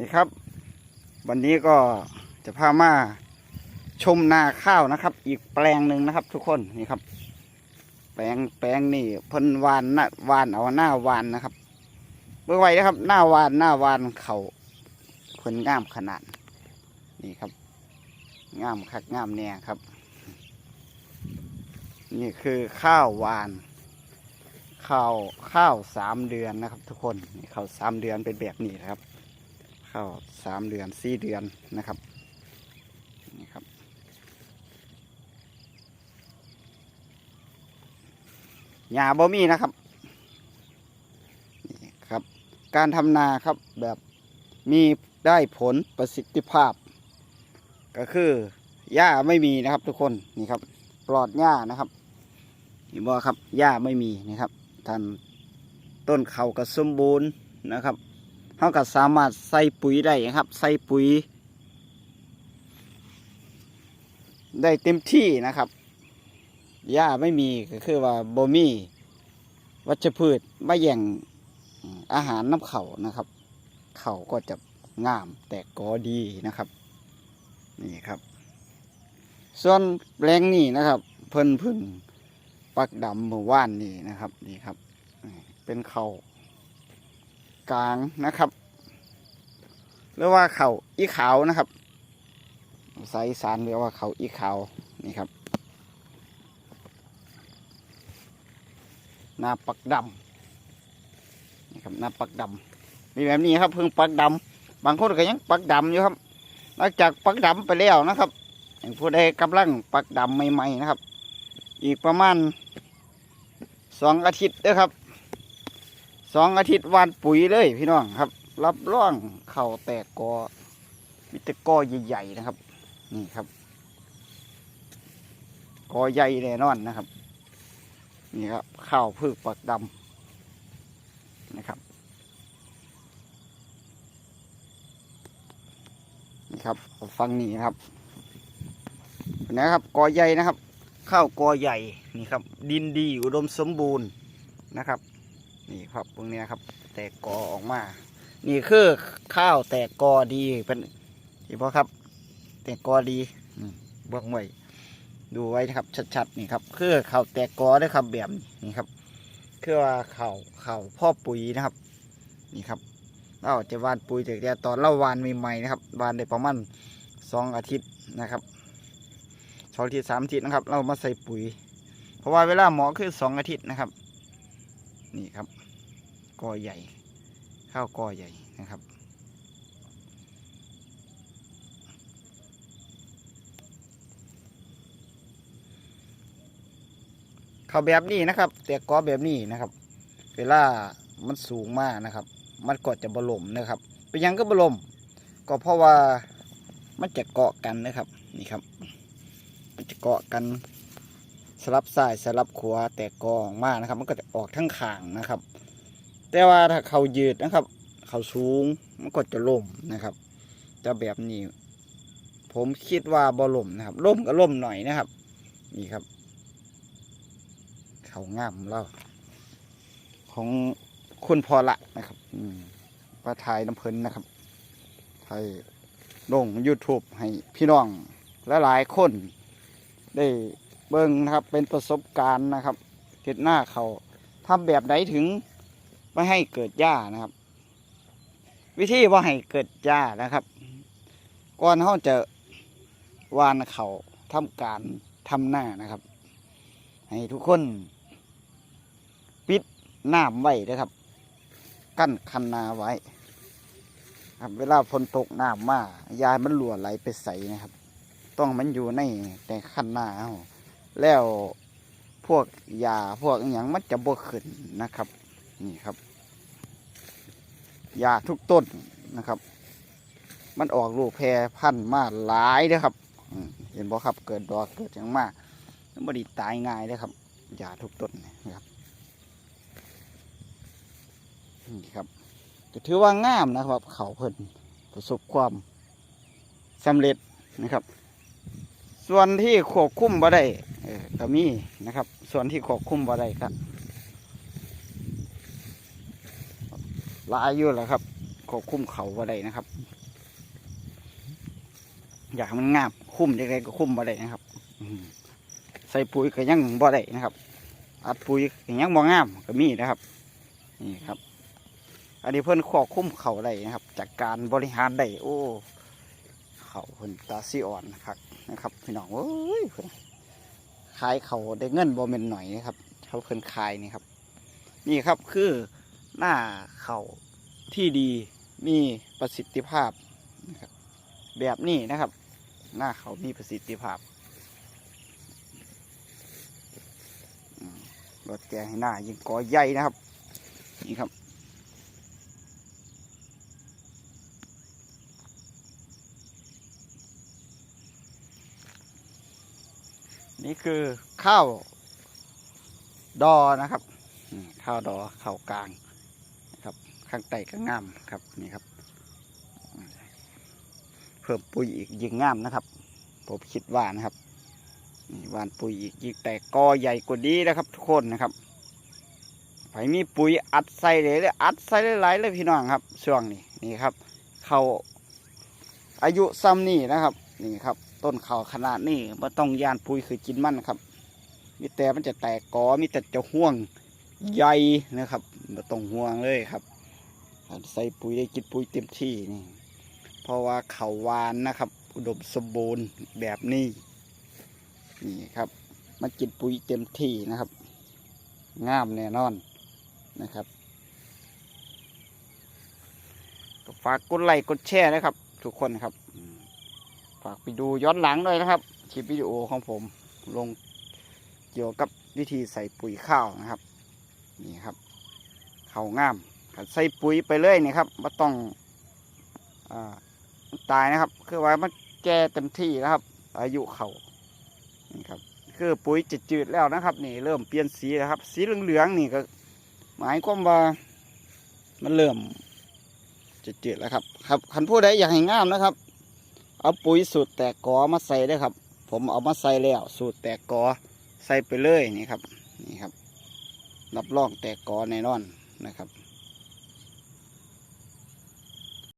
นี่ครับ วันนี้ก็จะพามาชมนาข้าวนะครับ อีกแปลงหนึ่งนะครับ ทุกคนนี่ครับ แปลงแปลงนี่เพิ่นวานน้าหวานเอาหน้าวานนะครับเมื่อไหร่นะครับ หน้าวานหน้าวานเขาเพิ่นงามขนาด นี่ครับงามคักงามแน่ครับ นี่คือข้าววานข้าวข้าวสามเดือนนะครับ ทุกคนข้าวสามเดือนเป็นแบบนี้นะครับ ข้าวสามเดือนสี่เดือนนะครับนี่ครับ หญ้าบ่มีนะครับนี่ครับ การทำนาครับแบบมีได้ผลประสิทธิภาพ ก็คือหญ้าไม่มีนะครับทุกคนนี่ครับ ปลอดหญ้านะครับเห็นบ่ครับหญ้าไม่มีนะครับท่านต้นเขาก็สมบูรณ์นะครับ เขาก็สามารถใส่ปุ๋ยได้ครับ ใส่ปุ๋ย ได้เต็มที่นะครับหญ้าไม่มีก็คือว่าบ่มีวัชพืชมาแย่งอาหารน้ำเขานะครับ เขาก็จะงามแต่ก็ดีนะครับ นี่ครับ ส่วนแปลงนี่นะครับ เพิ่นเพึ่งปักดำเมื่อวานนี่นะครับ นี่ครับ เป็นเขา กลางนะครับ หรือว่าเขาอีขาวนะครับสายสารเรียกว่าเขาอีขาวนี่ครับนาปักดำนี่ครับนาปักดำมีแบบนี้ครับเพิ่งปักดำบางคนก็ยังปักดำอยู่ครับนอกจากปักดำไปแล้วนะครับผู้ใดกำลังปักดำใหม่ๆนะครับ อีกประมาณสองอาทิตย์เด้อครับ สองอาทิตย์วานปุ๋ยเลยพี่น้องครับ รับร่องเข่าแตกกอมิตรกอใหญ่ๆนะครับ นี่ครับ กอใหญ่แน่นอนนะครับ นี่ครับข้าวพืชปักดำนะครับนี่ครับฟังนี่ครับนะครับกอใหญ่นะครับ ข้าวกอใหญ่นี่ครับ ดินดีอุดมสมบูรณ์นะครับ นี่ครับตรงนี้ครับ แตกกอออกมา นี่คือข้าวแตกกอดีเป็นเห็นปะครับ แตกกอดีบื้องไว้ดูไว้ครับชัดๆนี่ครับคือข้าวแตกกอด้วยครับแบบนี้ครับคือว่าข้าวข้าวพ่อปุ๋ยนะครับ นี่ครับเราจะวานปุ๋ยแต่ตอนเราวานใหม่ๆนะครับวานได้ประมาณสองอาทิตย์นะครับสองอาทิตย์สามอาทิตย์นะครับ เรามาใส่ปุ๋ย เพราะว่าเวลาหมอคือสองอาทิตย์นะครับ นี่ครับกอใหญ่ ข้าวกอใหญ่นะครับ ข้าวแบบนี้นะครับ แต่กอแบบนี้นะครับ เวลามันสูงมากนะครับ มันก็จะบลมนะครับเป็นยังก็บลม ก็เพราะว่ามันจะเกาะกันนะครับ นี่ครับ มันจะเกาะกัน สลับซ้ายสลับขวาแตกกอออกมากนะครับ มันก็จะออกทั้งข่างนะครับ แต่ว่าถ้าเขายืดนะครับ เขาสูงมันก็จะล่มนะครับแต่แบบนี้ ผมคิดว่าบ่ล่มนะครับล่มก็ล่มหน่อยนะครับ นี่ครับ เขางามของเราของคุณพอละนะครับประทายน้ำเพลินนะครับไทยลง YouTube ให้พี่น้องและหลายๆคนได้ เบิ่งนะครับเป็นประสบการณ์นะครับเห็ดหน้าเขาทำแบบไหนถึงไม่ให้เกิดหญ้านะครับ วิธีว่าให้เกิดหญ้านะครับก่อนเขาจะวานเขาทำการทำหน้านะครับ ให้ทุกคน ปิดหน้ำไว้นะครับ กั้นคันนาไว้ครับเวลาฝนตกน้ำมายายมันหลั่วไหลไปใสนะครับ ต้องมันอยู่ในแต่คันนาเอา แล้วพวกยาพวกอย่างมันจะบ่ขึ้นนะครับนี่ครับยาทุกต้นนะครับ มันออกลูกแพรพันธุ์มาหลายเด้อครับเห็นบ่ครับเกิดดอกเกิดอย่างมากมันบดีตายง่ายเด้อครับยาทุกต้นนะครับนี่ครับก็ถือว่างามนะครับ เขาเพิ่นประสบความสำเร็จนะครับ ส่วนที่ควบคุมบ่ได้ เออก็มีนะครับ ส่วนที่ควบคุมบ่ได้ครับลายอยู่แหล้วครับควบคุมเขาบ่ได้นะครับ อยากมันงามคุ้มยังไงก็คุ้มบ่ได้นะครับใส่ปุ๋ยก็ยังบ่ได้นะครับ อัดปุ๋ยก็ยังบ่งามก็มีนะครับนี่ครับอันนี้เพิ่นขอคุ้มเขาได้นะครับ จากการบริหารได้โอ้เขาเพิ่นตาซีอ่อนครับนะครับ พี่น้องเอ้ยเพิ่น ขายเขาได้เงินบ่แม่นหน่อยนะครับเขาเพิ่นขายนี่ครับ นี่ครับคือหน้าเขาที่ดีมีประสิทธิภาพนะครับแบบนี้นะครับ หน้าเขามีประสิทธิภาพรถแกงให้หน้ายิงกอใหญ่นะครับนี่ครับ นี่คือข้าวดอนะครับข้าวดอข้าวกลางนะครับ ข้างใต้ก็งามครับนี่ครับ เพิ่มปุ๋ยอีกยิ่งงามนะครับ ผมคิดว่านะครับนี่หวานปุ๋ยอีกยิ่งแต่กอใหญ่กว่านี้นะครับ ทุกคนนะครับไผมีปุ๋ยอัดใส่เลยเลยอัดใส่หลายๆเลยพี่น้องครับช่วงนี้นี่ครับเขาอายุซ้ำนี่นะครับ นี่ครับ ต้นเขาขนาดนี้ไม่ต้องยานปุ๋ยคือกินมันครับ มีแต่มันจะแตกกอมีแต่จะห่วงใหญ่นะครับไม่ต้องห่วงเลยครับ ใส่ปุ๋ยได้กินปุ๋ยเต็มที่นี่ เพราะว่าเขาวานนะครับ อุดมสมบูรณ์แบบนี้นี่ครับมันกินปุ๋ยเต็มที่นะครับงามแน่นอนนะครับฝากกดไลค์กดแชร์นะครับ ทุกคนครับ ฝากไปดูย้อนหลังด้วยนะครับ คลิปวิดีโอของผมลงเกี่ยวกับวิธีใส่ปุ๋ยข้าวนะครับ นี่ครับเข้าวงามขันใส่ปุ๋ยไปเลยนี่ครับไม่ต้องอตายนะครับ คือว่ามันแก่เต็มที่แล้วครับ อายุเขานี่ครับคือปุ๋ยจ,จืดแล้วนะครับ นี่เริ่มเปลี่ยนสีแล้วครับ สีเหลืองๆนี่ก็ หมายความว่ามันเริ่มจะจืดแล้วครับ ครับคันผู้ใดอยากให้งามนะครับ เอาปุ๋ยสูตรแตกกอมาใส่ได้ครับ ผมเอามาใส่แล้ว สูตรแตกกอใส่ไปเลยนี่ครับนี่ครับรับรองแตกกอแน่นอนนะครับ